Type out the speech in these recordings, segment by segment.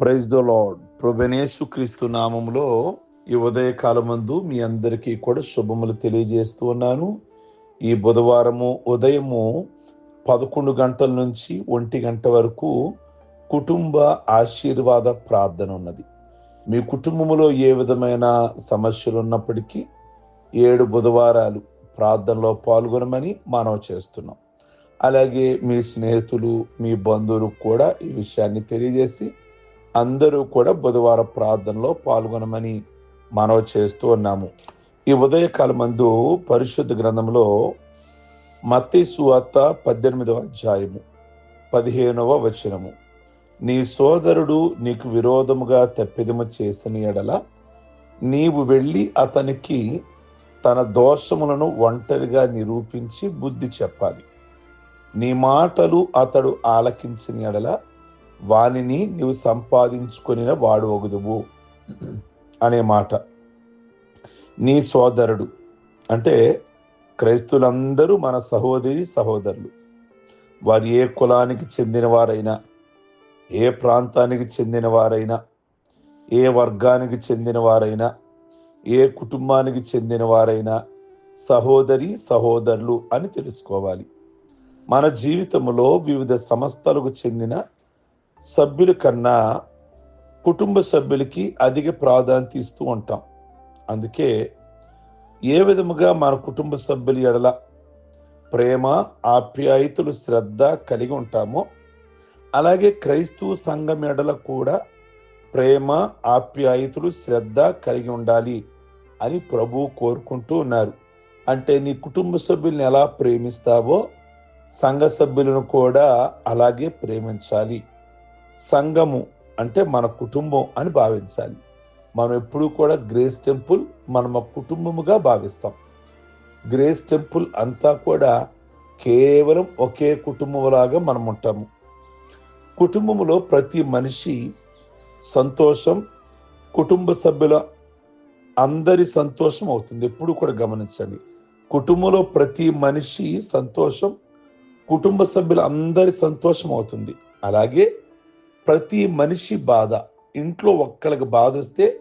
Praise the lord ప్రభనేసు క్రీస్తు నామంలో ఈ ఉదయ కాలమందు మీ అందరికీ కూడా శుభములు తెలియజేస్తూ ఉన్నాను. ఈ బుధవారము ఉదయము పదకొండు గంటల నుంచి ఒంటి గంట వరకు కుటుంబ ఆశీర్వాద ప్రార్థన ఉన్నది. మీ కుటుంబంలో ఏ విధమైన సమస్యలు ఉన్నప్పటికీ ఏడు బుధవారాలు ప్రార్థనలో పాల్గొనమని మనవి చేస్తున్నాం. అలాగే మీ స్నేహితులు మీ బంధువులు కూడా ఈ విషయాన్ని తెలియజేసి అందరూ కూడా బుధవార ప్రార్థనలో పాల్గొనమని మనవి చేస్తూ ఉన్నాము. ఈ ఉదయకాలమందు పరిశుద్ధ గ్రంథంలో మత్తి సువార్త పద్దెనిమిదవ అధ్యాయము పదిహేనవ వచనము. నీ సోదరుడు నీకు విరోధముగా తప్పిదము చేసిన ఎడల నీవు వెళ్ళి అతనికి తన దోషములను ఒంటరిగా నిరూపించి బుద్ధి చెప్పాలి. నీ మాటలు అతడు ఆలకించిన ఎడల వానిని నీవు సంపాదించుకొనిన వాడు ఒగుదువు అనే మాట. నీ సోదరుడు అంటే క్రైస్తులందరూ మన సహోదరి సహోదరులు వారు ఏ కులానికి చెందినవారైనా ఏ ప్రాంతానికి చెందినవారైనా ఏ వర్గానికి చెందినవారైనా ఏ కుటుంబానికి చెందినవారైనా సహోదరి సహోదరులు అని తెలుసుకోవాలి. మన జీవితంలో వివిధ సంస్థలకు చెందిన సభ్యుల కన్నా కుటుంబ సభ్యులకి అధిక ప్రాధాన్యత ఇస్తూ ఉంటాం. అందుకే ఏ విధముగా మన కుటుంబ సభ్యుల ఎడల ప్రేమ ఆప్యాయతలు శ్రద్ధ కలిగి ఉంటామో అలాగే క్రైస్తవ సంఘం ఎడల కూడా ప్రేమ ఆప్యాయతలు శ్రద్ధ కలిగి ఉండాలి అని ప్రభు కోరుకుంటూ ఉన్నారు. అంటే నీ కుటుంబ సభ్యుల్ని ఎలా ప్రేమిస్తావో సంఘ సభ్యులను కూడా అలాగే ప్రేమించాలి. సంఘము అంటే మన కుటుంబం అని భావించాలి. మనం ఎప్పుడూ కూడా గ్రేస్ టెంపుల్ మనం కుటుంబముగా భావిస్తాం. గ్రేస్ టెంపుల్ అంతా కూడా కేవలం ఒకే కుటుంబంలాగా మనం ఉంటాము. కుటుంబంలో ప్రతి మనిషి సంతోషం కుటుంబ సభ్యుల అందరి సంతోషం అవుతుంది. ఎప్పుడు కూడా గమనించండి. కుటుంబంలో ప్రతి మనిషి సంతోషం కుటుంబ సభ్యుల అందరి సంతోషం అవుతుంది. అలాగే ప్రతి మనిషి బాధ ఇంట్లో ఒక్కళ్ళకి బాధ వస్తే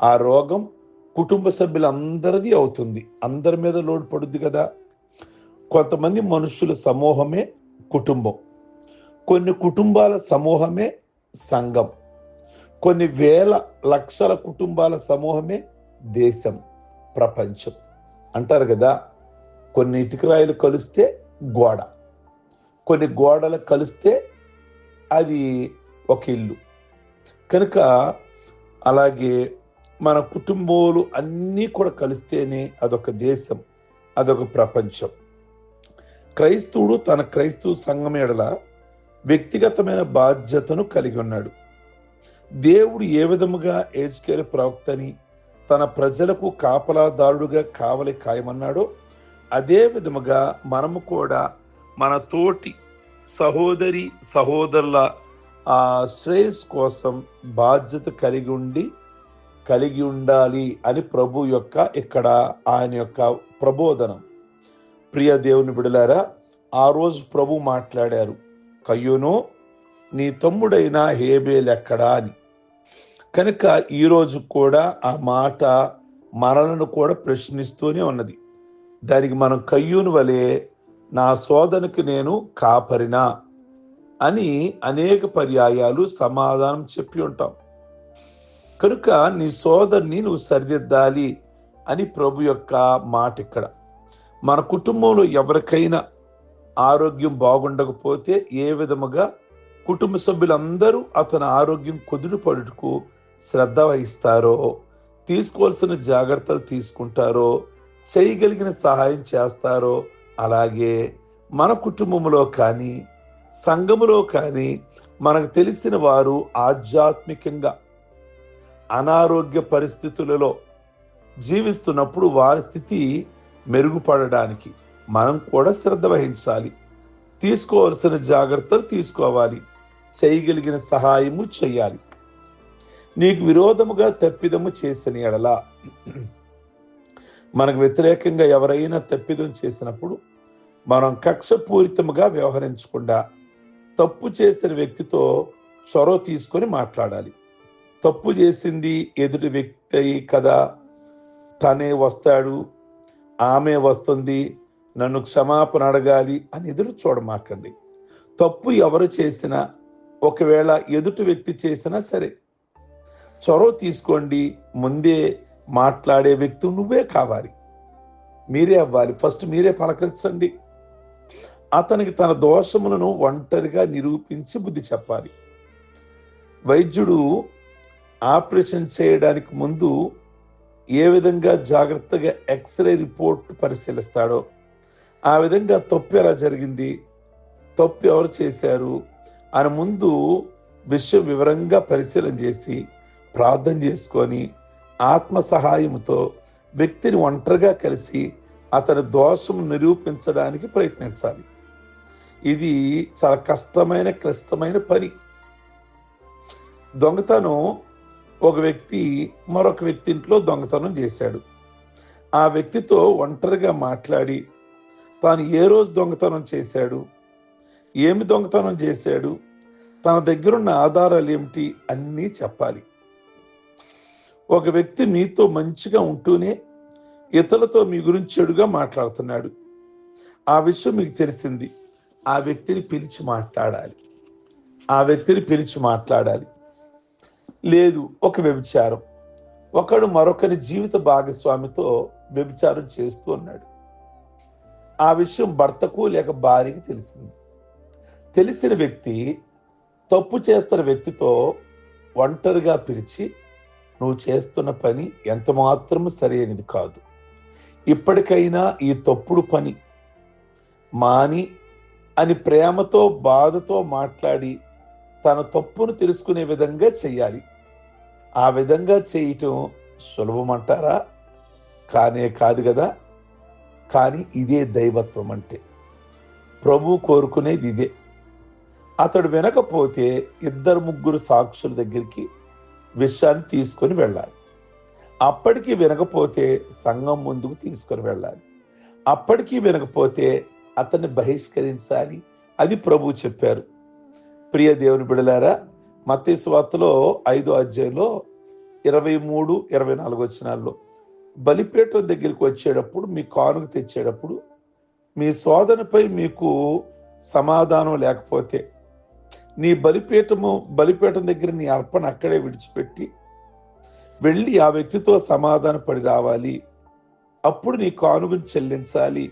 ఆ రోగం కుటుంబ సభ్యులందరిది అవుతుంది. అందరి మీద లోడ్ పడుద్ది కదా. కొంతమంది మనుషుల సమూహమే కుటుంబం. కొన్ని కుటుంబాల సమూహమే సంఘం. కొన్ని వేల లక్షల కుటుంబాల సమూహమే దేశం ప్రపంచం. అంటారు కదా కొన్ని ఇటుకరాయిలు కలిస్తే గోడ. కొన్ని గోడలు కలిస్తే అది ఒక ఇల్లు. కనుక అలాగే మన కుటుంబాలు అన్నీ కూడా కలిస్తేనే అదొక దేశం అదొక ప్రపంచం. క్రైస్తవుడు తన క్రైస్తవ సంఘం ఎడల వ్యక్తిగతమైన బాధ్యతను కలిగి ఉన్నాడు. దేవుడు ఏ విధముగా ఏజ్కేల్ ప్రవక్తని తన ప్రజలకు కాపలాదారుడుగా కావలి ఖాయమన్నాడో అదే విధముగా మనము కూడా మన తోటి సహోదరి సహోదరుల ఆ శ్రేయస్ కోసం బాధ్యత కలిగి ఉండి కలిగి ఉండాలి అని ప్రభు యొక్క ఇక్కడ ఆయన యొక్క ప్రబోధనం. ప్రియ దేవుని బిడలారా ఆ రోజు ప్రభు మాట్లాడారు కయ్యూను నీ తమ్ముడైన హేబేల్ ఎక్కడా? అని. కనుక ఈరోజు కూడా ఆ మాట మనలను కూడా ప్రశ్నిస్తూనే ఉన్నది. దానికి మనం కయ్యూను వలె నా సోదనికి నేను కాపరినా? అని అనేక పర్యాయాలు సమాధానం చెప్పి ఉంటాం. కనుక నీ సోదరిని నువ్వు సరిదిద్దాలి అని ప్రభు యొక్క మాట ఇక్కడ. మన కుటుంబంలో ఎవరికైనా ఆరోగ్యం బాగుండకపోతే ఏ విధముగా కుటుంబ సభ్యులందరూ అతని ఆరోగ్యం కుదురుపడుటకు శ్రద్ధ వహిస్తారో తీసుకోవాల్సిన జాగ్రత్తలు తీసుకుంటారో చేయగలిగిన సహాయం చేస్తారో అలాగే మన కుటుంబంలో కానీ సంఘములో కానీ మనకు తెలిసిన వారు ఆధ్యాత్మికంగా అనారోగ్య పరిస్థితులలో జీవిస్తున్నప్పుడు వారి స్థితి మెరుగుపడడానికి మనం కూడా శ్రద్ధ వహించాలి. తీసుకోవాల్సిన జాగ్రత్తలు తీసుకోవాలి. చేయగలిగిన సహాయము చేయాలి. నీకు విరోధముగా తప్పిదము చేసిన ఎడల మనకు వ్యతిరేకంగా ఎవరైనా తప్పిదం చేసినప్పుడు మనం కక్షపూరితముగా వ్యవహరించకుండా తప్పు చేసిన వ్యక్తితో చొరవ తీసుకొని మాట్లాడాలి. తప్పు చేసింది ఎదుటి వ్యక్తి కదా తనే వస్తాడు ఆమె వస్తుంది నన్ను క్షమాపణ అడగాలి అని ఎదురు చూడమాకండి. తప్పు ఎవరు చేసినా ఒకవేళ ఎదుటి వ్యక్తి చేసినా సరే చొరవ తీసుకోండి ముందే మాట్లాడే వ్యక్తి నువ్వే కావాలి. మీరే అవ్వాలి. ఫస్ట్ మీరే పలకరించండి. అతనికి తన దోషములను ఒంటరిగా నిరూపించి బుద్ధి చెప్పాలి. వైద్యుడు ఆపరేషన్ చేయడానికి ముందు ఏ విధంగా జాగ్రత్తగా ఎక్స్రే రిపోర్ట్ పరిశీలిస్తాడో ఆ విధంగా తప్పు ఎలా జరిగింది తప్పు ఎవరు చేశారు అని ముందు విషయం వివరంగా పరిశీలన చేసి ప్రార్థన చేసుకొని ఆత్మ సహాయంతో వ్యక్తిని ఒంటరిగా కలిసి అతని దోషం నిరూపించడానికి ప్రయత్నించాలి. ఇది చాలా కష్టమైన క్లిష్టమైన పని. దొంగతనం ఒక వ్యక్తి మరొక వ్యక్తి ఇంట్లో దొంగతనం చేశాడు. ఆ వ్యక్తితో ఒంటరిగా మాట్లాడి తాను ఏ రోజు దొంగతనం చేశాడు? ఏమి దొంగతనం చేశాడు? తన దగ్గరున్న ఆధారాలు ఏమిటి? అన్నీ చెప్పాలి. ఒక వ్యక్తి మీతో మంచిగా ఉంటూనే ఇతరులతో మీ గురించి చెడుగా మాట్లాడుతున్నాడు. ఆ విషయం మీకు తెలిసింది. ఆ వ్యక్తిని పిలిచి మాట్లాడాలి. ఆ వ్యక్తిని పిలిచి మాట్లాడాలి. లేదు ఒక వ్యభిచారం. ఒకడు మరొకరి జీవిత భాగస్వామితో వ్యభిచారం చేస్తూ ఉన్నాడు. ఆ విషయం భర్తకు లేక భార్యకి తెలిసింది. తెలిసిన వ్యక్తి తప్పు చేస్తున్న వ్యక్తితో ఒంటరిగా పిలిచి నువ్వు చేస్తున్న పని ఎంత మాత్రం సరైనది కాదు. ఇప్పటికైనా ఈ తప్పుడు పని మాని అని ప్రేమతో బాధతో మాట్లాడి తన తప్పును తెలుసుకునే విధంగా చెయ్యాలి. ఆ విధంగా చేయటం సులభమంటారా? కానే కాదు కదా. కానీ ఇదే దైవత్వం అంటే ప్రభు కోరుకునేది ఇదే. అతడు వినకపోతే ఇద్దరు ముగ్గురు సాక్షుల దగ్గరికి విషయాన్ని తీసుకొని వెళ్ళాలి. అప్పటికి వినకపోతే సంఘం ముందుకు తీసుకొని వెళ్ళాలి. అప్పటికి వినకపోతే అతన్ని బహిష్కరించాలి అది ప్రభు చెప్పారు. ప్రియ దేవుని బిడలారా మత్తయి వార్తలో ఐదో అధ్యాయంలో ఇరవై మూడు ఇరవై నాలుగు వచ్చినాల్లో బలిపేట దగ్గరికి వచ్చేటప్పుడు మీ కానుక తెచ్చేటప్పుడు మీ శోధనపై మీకు సమాధానం లేకపోతే నీ బలిపీఠము బలిపీఠం దగ్గర నీ అర్పణ అక్కడే విడిచిపెట్టి వెళ్ళి ఆ వ్యక్తితో సమాధాన పడి రావాలి. అప్పుడు నీ కానుకను చెల్లించాలి.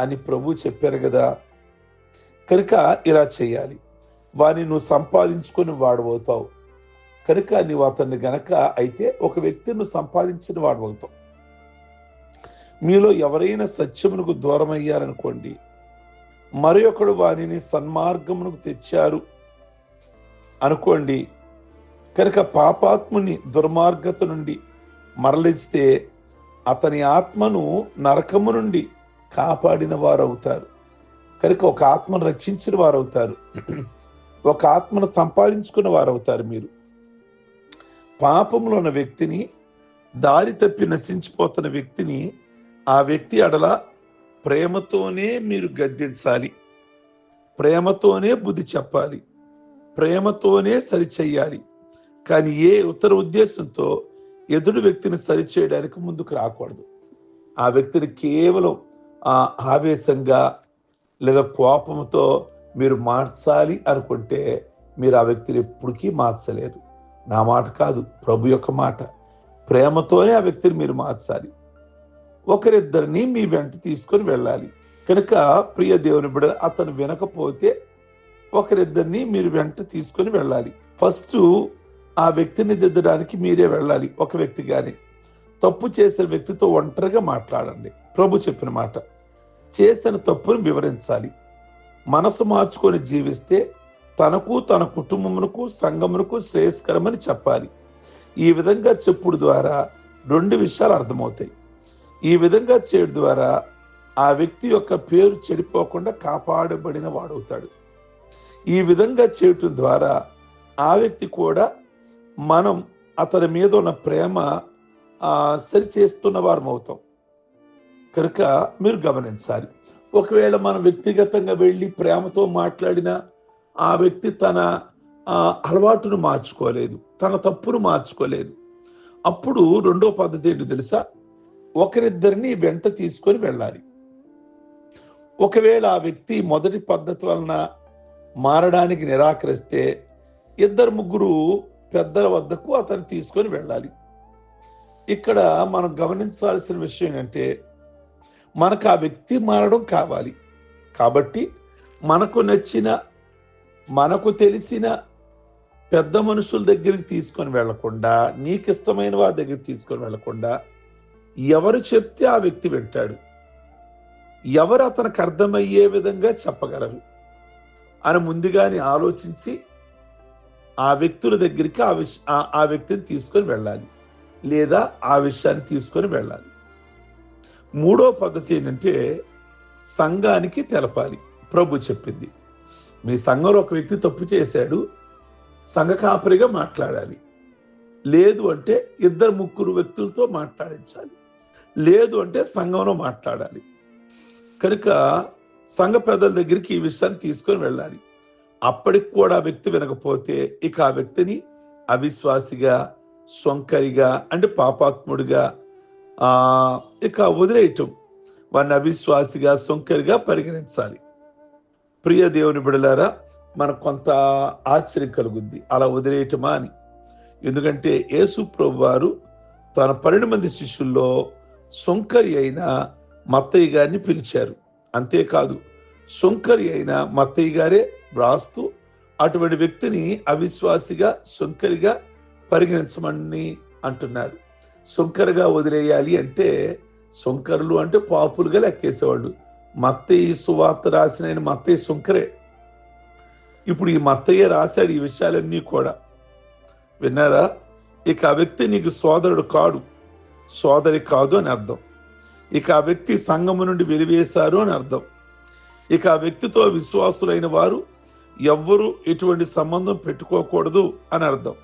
అని ప్రభు చెప్పారు కదా. కనుక ఇలా చేయాలి. వాని నువ్వు సంపాదించుకొని వాడబోతావు కనుక నీవు అతన్ని గనక అయితే ఒక వ్యక్తిని నువ్వు సంపాదించిన వాడబోతావు మీలో ఎవరైనా సత్యమునకు దూరం అయ్యారనుకోండి మరి ఒకడు వానిని సన్మార్గమునకు తెచ్చారు అనుకోండి కనుక పాపాత్ముని దుర్మార్గత నుండి మరలిస్తే అతని ఆత్మను నరకము నుండి కాపాడిన వారు అవుతారు కనుక ఒక ఆత్మను రక్షించిన వారు అవుతారు ఒక ఆత్మను సంపాదించుకున్న వారు అవుతారు మీరు. పాపంలో ఉన్న వ్యక్తిని దారి తప్పి నశించిపోతున్న వ్యక్తిని ఆ వ్యక్తి అడల ప్రేమతోనే మీరు గద్దించాలి. ప్రేమతోనే బుద్ధి చెప్పాలి. ప్రేమతోనే సరిచెయ్యాలి. కానీ ఏ ఉత్తర ఉద్దేశంతో ఎదుటి వ్యక్తిని సరిచేయడానికి ముందుకు రాకూడదు. ఆ వ్యక్తిని కేవలం ఆవేశంగా లేదా కోపంతో మీరు మార్చాలి అనుకుంటే మీరు ఆ వ్యక్తిని ఎప్పటికీ మార్చలేరు. నా మాట కాదు ప్రభు యొక్క మాట. ప్రేమతోనే ఆ వ్యక్తిని మీరు మార్చాలి. ఒకరిద్దరిని మీ వెంట తీసుకొని వెళ్ళాలి. కనుక ప్రియ దేవుని బిడ్డ అతను వినకపోతే ఒకరిద్దరిని మీరు వెంట తీసుకొని వెళ్ళాలి. ఫస్ట్ ఆ వ్యక్తిని దిద్దడానికి మీరే వెళ్ళాలి ఒక వ్యక్తి కానీ తప్పు చేసిన వ్యక్తితో ఒంటరిగా మాట్లాడండి. ప్రభు చెప్పిన మాట చేసిన తప్పును వివరించాలి. మనసు మార్చుకొని జీవిస్తే తనకు తన కుటుంబమునకు సంఘమునకు శ్రేయస్కరమని చెప్పాలి. ఈ విధంగా చెప్పుడు ద్వారా రెండు విషయాలు అర్థమవుతాయి. ఈ విధంగా చేయడం ద్వారా ఆ వ్యక్తి యొక్క పేరు చెడిపోకుండా కాపాడబడిన వాడవుతాడు. ఈ విధంగా చేయటం ద్వారా ఆ వ్యక్తి కూడా మనం అతని మీద ఉన్న ప్రేమ సరి చేస్తున్న వారం అవుతాం కనుక మీరు గమనించాలి. ఒకవేళ మనం వ్యక్తిగతంగా వెళ్ళి ప్రేమతో మాట్లాడిన ఆ వ్యక్తి తన అలవాటును మార్చుకోలేదు తన తప్పును మార్చుకోలేదు. అప్పుడు రెండో పద్ధతి ఏంటి తెలుసా? ఒకరిద్దరిని వెంట తీసుకొని వెళ్ళాలి. ఒకవేళ ఆ వ్యక్తి మొదటి పద్ధతి వలన మారడానికి నిరాకరిస్తే ఇద్దరు ముగ్గురు పెద్దల వద్దకు అతను తీసుకొని వెళ్ళాలి. ఇక్కడ మనం గమనించాల్సిన విషయం ఏంటంటే మనకు ఆ వ్యక్తి మారడం కావాలి. కాబట్టి మనకు నచ్చిన మనకు తెలిసిన పెద్ద మనుషుల దగ్గరికి తీసుకొని వెళ్ళకుండా నీకు ఇష్టమైన వారి దగ్గరికి తీసుకొని వెళ్ళకుండా ఎవరు చెప్తే ఆ వ్యక్తి వింటాడు. ఎవరు అతనికి అర్థమయ్యే విధంగా చెప్పగలరు అని ముందుగానే ఆలోచించి ఆ వ్యక్తుల దగ్గరికి ఆ విష ఆ- ఆ వ్యక్తిని తీసుకొని వెళ్ళాలి. లేదా ఆ విషయాన్ని తీసుకొని వెళ్ళాలి. మూడో పద్ధతి ఏంటంటే సంఘానికి తెలపాలి. ప్రభు చెప్పింది. మీ సంఘంలో ఒక వ్యక్తి తప్పు చేశాడు సంఘ కాపరిగా మాట్లాడాలి. లేదు అంటే ఇద్దరు ముగ్గురు వ్యక్తులతో మాట్లాడించాలి. లేదు అంటే సంఘంలో మాట్లాడాలి. కనుక సంఘ పెద్దల దగ్గరికి ఈ విషయాన్ని తీసుకొని వెళ్ళాలి. అప్పటికి కూడా వ్యక్తి వినకపోతే ఇక ఆ వ్యక్తిని అవిశ్వాసిగా సొంకరిగా అంటే పాపాత్ముడిగా ఇక వదిలేయటం. వారిని అవిశ్వాసిగా సొంకరిగా పరిగణించాలి. ప్రియ దేవుని బిడలారా మనకు కొంత ఆశ్చర్యం కలుగుద్ది. అలా వదిలేయటమా అని. ఎందుకంటే యేసు ప్రభు వారు తన పన్నెండు మంది శిష్యుల్లో సొంకరి అయిన మత్తయ్య గారిని పిలిచారు. అంతేకాదు సొంకరి అయిన మత్తయ్య గారే వ్రాస్తూ అటువంటి వ్యక్తిని అవిశ్వాసిగా సొంకరిగా పరిగణించమని అంటున్నారు. సొంకరగా వదిలేయాలి అంటే సొంకరులు అంటే పాపులుగా లెక్కేసేవాళ్ళు. మత్తయ్య సువార్త రాసిన ఆయన మత్తయ్య సుంకరే ఇప్పుడు ఈ మత్తయ్య రాశాడు ఈ విషయాలన్నీ కూడా. విన్నారా? ఇక ఆ వ్యక్తి నీకు సోదరుడు కాడు. సోదరి కాదు అని అర్థం. ఇక ఆ వ్యక్తి సంఘము నుండి వెలివేశారు అని అర్థం. ఇక ఆ వ్యక్తితో విశ్వాసులైన వారు ఎవ్వరూ ఎటువంటి సంబంధం పెట్టుకోకూడదు అని అర్థం.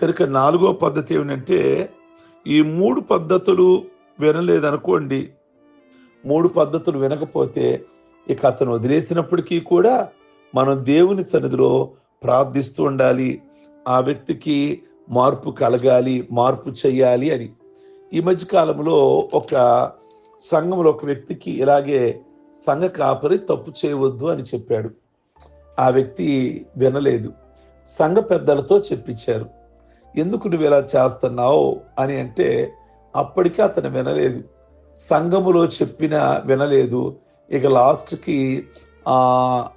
కనుక నాలుగో పద్ధతి ఏమిటంటే ఈ మూడు పద్ధతులు వినలేదనుకోండి. మూడు పద్ధతులు వినకపోతే ఇక అతను వదిలేసినప్పటికీ కూడా మనం దేవుని సన్నిధిలో ప్రార్థిస్తూ ఉండాలి. ఆ వ్యక్తికి మార్పు కలగాలి మార్పు చెయ్యాలి అని. ఈ మధ్య కాలంలో ఒక సంఘంలో ఒక వ్యక్తికి ఇలాగే సంఘ కాపరి తప్పు చేయవద్దు అని చెప్పాడు. ఆ వ్యక్తి వినలేదు. సంఘ పెద్దలతో చెప్పించారు. ఎందుకు నువ్వు ఇలా చేస్తున్నావు అని అంటే అప్పటికే అతను వినలేదు. సంఘములో చెప్పినా వినలేదు. ఇక లాస్ట్కి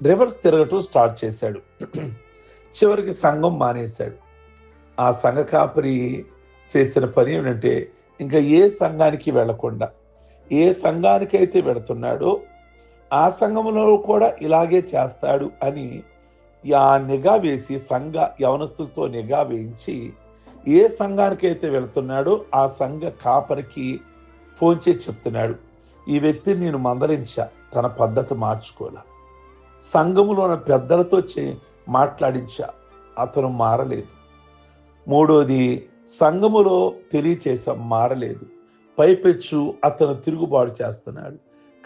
రివర్స్ తిరగటం స్టార్ట్ చేశాడు. చివరికి సంఘం మానేశాడు. ఆ సంఘ కాపరి చేసిన పని ఏమిటంటే ఇంకా ఏ సంఘానికి వెళ్ళకుండా ఏ సంఘానికి అయితే వెళుతున్నాడో ఆ సంఘంలో కూడా ఇలాగే చేస్తాడు అని ఆ నిఘా వేసి సంఘ యవనస్తులతో నిఘా వేయించి ఏ సంఘానికి అయితే వెళుతున్నాడో ఆ సంఘ కాపరికి ఫోన్ చేసి చెప్తున్నాడు ఈ వ్యక్తిని నేను మందలించా తన పద్ధతి మార్చుకోలే. సంఘములో ఉన్న పెద్దలతో చే మాట్లాడించా అతను మారలేదు. మూడోది సంఘములో తెలియచేసా మారలేదు. పైపెచ్చు అతను తిరుగుబాటు చేస్తున్నాడు.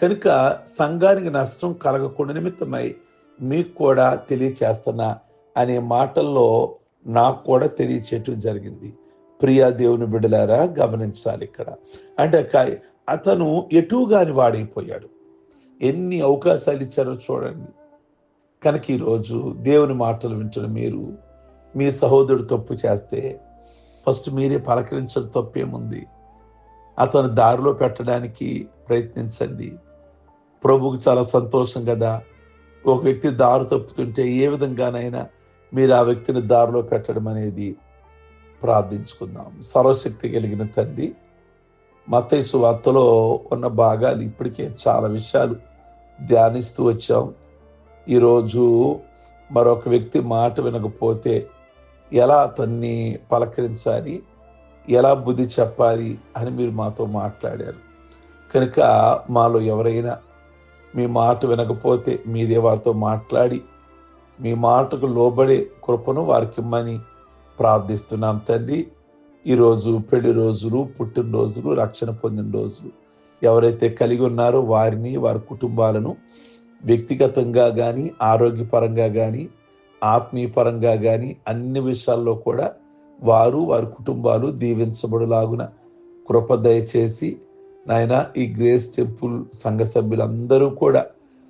కనుక సంఘానికి నష్టం కలగకుండా నిమిత్తమై మీకు కూడా తెలియచేస్తున్నా అనే మాటల్లో నాకు కూడా తెలియచేయటం జరిగింది. ప్రియా దేవుని బిడ్డలారా గమనించాలి ఇక్కడ. అంటే అతను ఎటుగాని వాడైపోయాడు. ఎన్ని అవకాశాలు ఇచ్చారో చూడండి. కనుక ఈరోజు దేవుని మాటలు వింటున్న మీరు మీ సహోదరుడు తప్పు చేస్తే ఫస్ట్ మీరే పలకరించడం తప్పేముంది అతను దారిలో పెట్టడానికి ప్రయత్నించండి. ప్రభువుకు చాలా సంతోషం కదా. ఒక వ్యక్తి దారి తప్పుతుంటే ఏ విధంగానైనా మీరు ఆ వ్యక్తిని దారిలో పెట్టడం అనేది ప్రార్థించుకుందాం. సర్వశక్తి కలిగిన తండ్రి మతైసు వార్తలో ఉన్న భాగాలు ఇప్పటికే చాలా విషయాలు ధ్యానిస్తూ వచ్చాం. ఈరోజు మరొక వ్యక్తి మాట వినకపోతే ఎలా అతన్ని పలకరించాలి ఎలా బుద్ధి చెప్పాలి అని మీరు మాతో మాట్లాడారు. కనుక మాలో ఎవరైనా మీ మాట వినకపోతే మీరే వారితో మాట్లాడి మీ మాటకు లోబడే కృపను వారికి ఇమ్మని ప్రార్థిస్తున్నాం తండ్రి. ఈరోజు పెళ్ళి రోజులు పుట్టినరోజులు రక్షణ పొందిన రోజులు ఎవరైతే కలిగి ఉన్నారో వారిని వారి కుటుంబాలను వ్యక్తిగతంగా కానీ ఆరోగ్యపరంగా కానీ ఆత్మీయపరంగా కానీ అన్ని విషయాల్లో కూడా వారు వారి కుటుంబాలు దీవించబడులాగున కృప దయచేసి నాయన ఈ గ్రేస్ టెంపుల్ సంఘ సభ్యులందరూ కూడా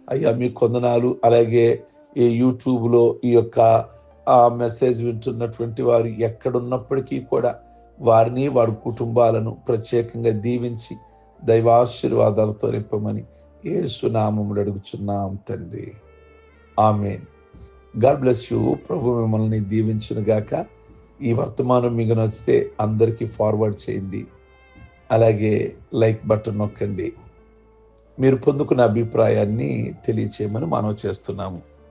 అయ్యా మీ కొందనాలు అలాగే ఈ యూట్యూబ్లో ఈ యొక్క ఆ మెసేజ్ వింటున్నటువంటి వారు ఎక్కడున్నప్పటికీ కూడా వారిని వారి కుటుంబాలను ప్రత్యేకంగా దీవించి దైవాశీర్వాదాలతో నింపమని ఏసునామములు అడుగుచున్నాం తండ్రి. ఆమె గాడ్ బ్లెస్ యూ. ప్రభు మిమ్మల్ని దీవించునుగాక ఈ వర్తమానం మీకు నచ్చితే అందరికీ ఫార్వర్డ్ చేయండి. అలాగే లైక్ బటన్ నొక్కండి. మీరు పొందుకున్న అభిప్రాయాన్ని తెలియచేయమని మనం చేస్తున్నాము.